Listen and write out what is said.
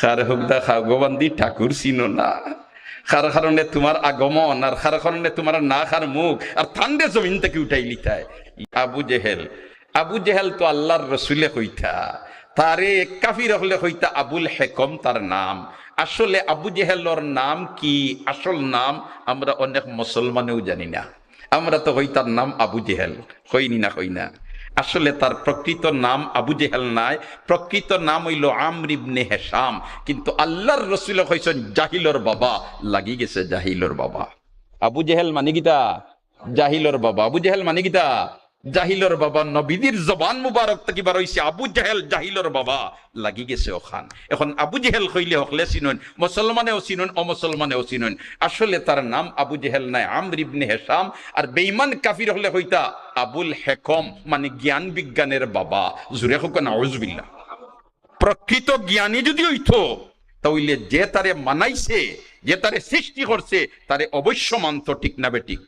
খার হুকদা খাগবান্দি ঠাকুর চিনো না। খার কারণে তোমার আগমন আর খার কারণে তোমার না খার মুখ আর ঠান্ডে জমিন থেকে উঠাই লিতায় আবু জেহেল আবু জেহেল তো আল্লাহর রসুলে কইতা তারে কাফির হলে কইতা আবুল হেকম তার নাম। আসলে আবু জেহেলর নাম কি, আসল নাম আমরা অনেক মুসলমানেও জানি না। আমরা তো হই নাম আবু জেহেল হইনি না হই না। আসলে তার প্রকৃত নাম আবু জেহেল নাই। প্রকৃত নাম হইল আমরিবনে হেসাম। কিন্তু আল্লাহর রসুল হয়েছেন জাহিলর বাবা। লাগি গেছে জাহিলর বাবা। আবু জেহেল মানে গীতা জাহিলর বাবা। আবু জেহেল মানে গীতা জাহিলর বাবা, নবীদের জবান মুবারক থেকে বার হইছে আবু জাহেল জাহিলর বাবা। লাগি গেছে ওখান। এখন আবু জেহেল কইলে হকলে চিনুন, মুসলমানেও চিনুন, অমুসলমানেও চিনুন। আসলে তার নাম আবু জেহেল নাই, আমর ইবনে হেসাম। আর বেঈমান কাফির হলে হইতা আবুল হেকম মানে জ্ঞান বিজ্ঞানের বাবা। জুরে হোক, নাউজবিল্লাহ। প্রকৃত জ্ঞানী যদি হইতো, তাহলে যে তারে মানাইছে, যে তারে সৃষ্টি করছে, তারে অবশ্য মানত ঠিক না বেঠিক